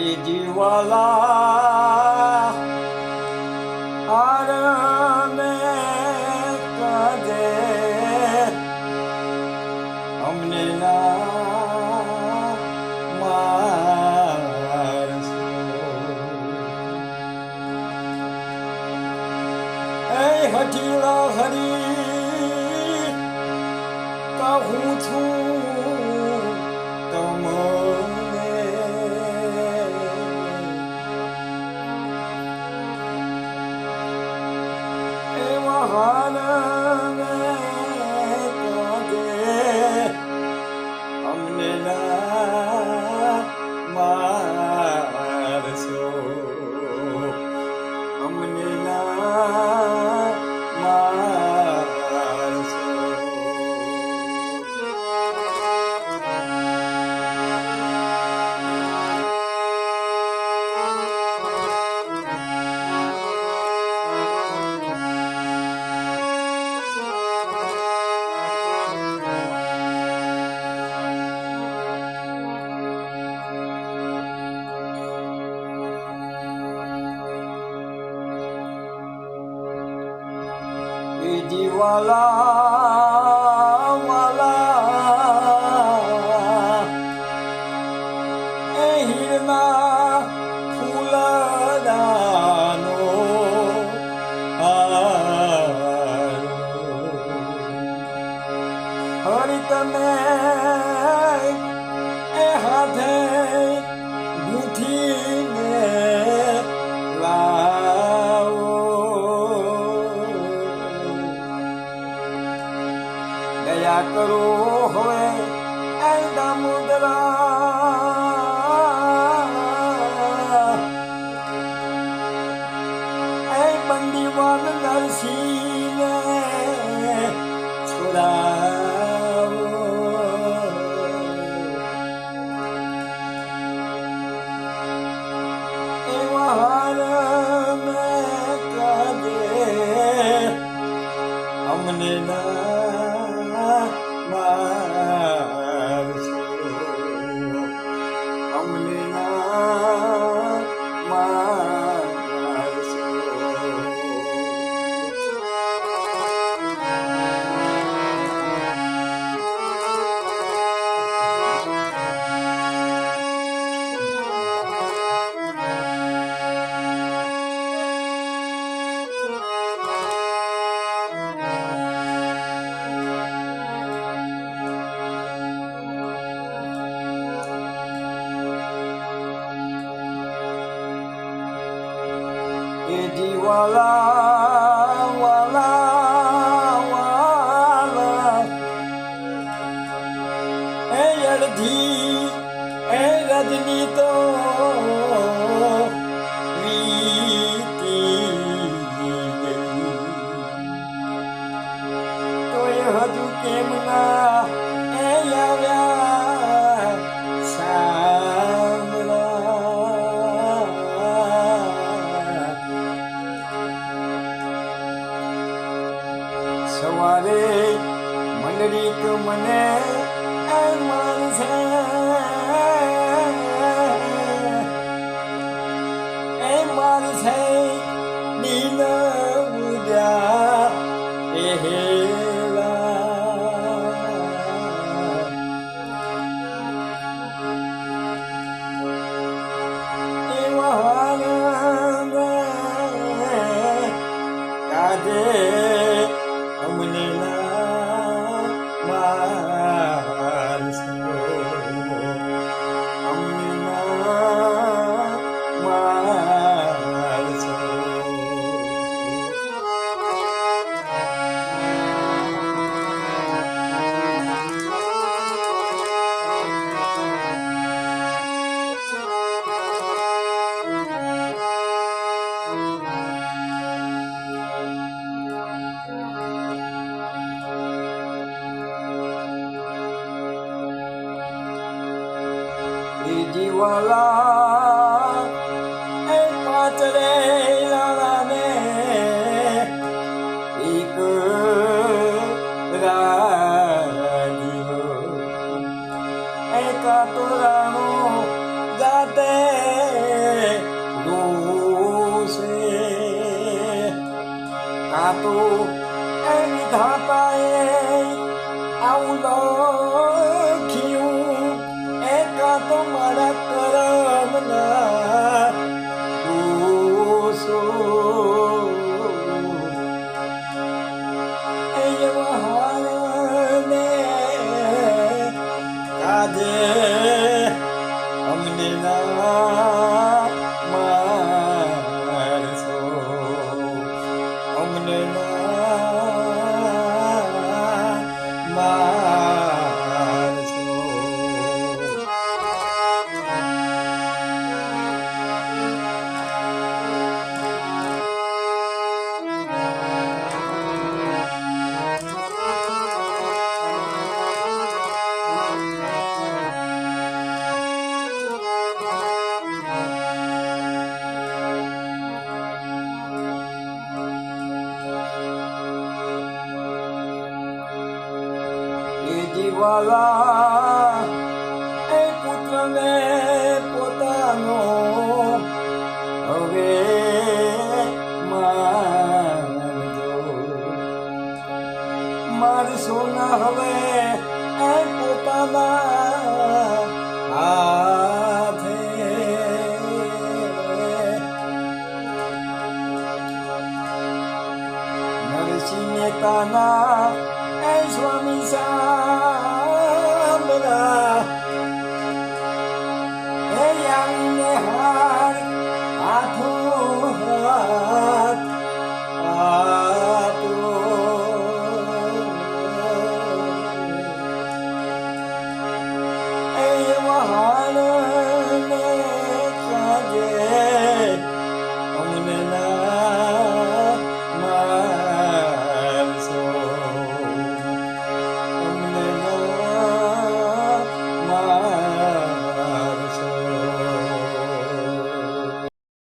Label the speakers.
Speaker 1: એ જીવાલા આરમે કદે અમને ના એ હઠીલા હરી કહું છું على ওয়ালা વધી એ રજની તો હજુ કેમ ના એ આવ્યા? સવારે મનરી તો મને Ade. તો મારા કરમના દોષો કાજે અમને ના જીવાલા એ પુત્રને પોતાનો હવે મારી સોના હવે એ પોતાના હાથે. નરસિંહ સ્વામી સાંભળા હે યાર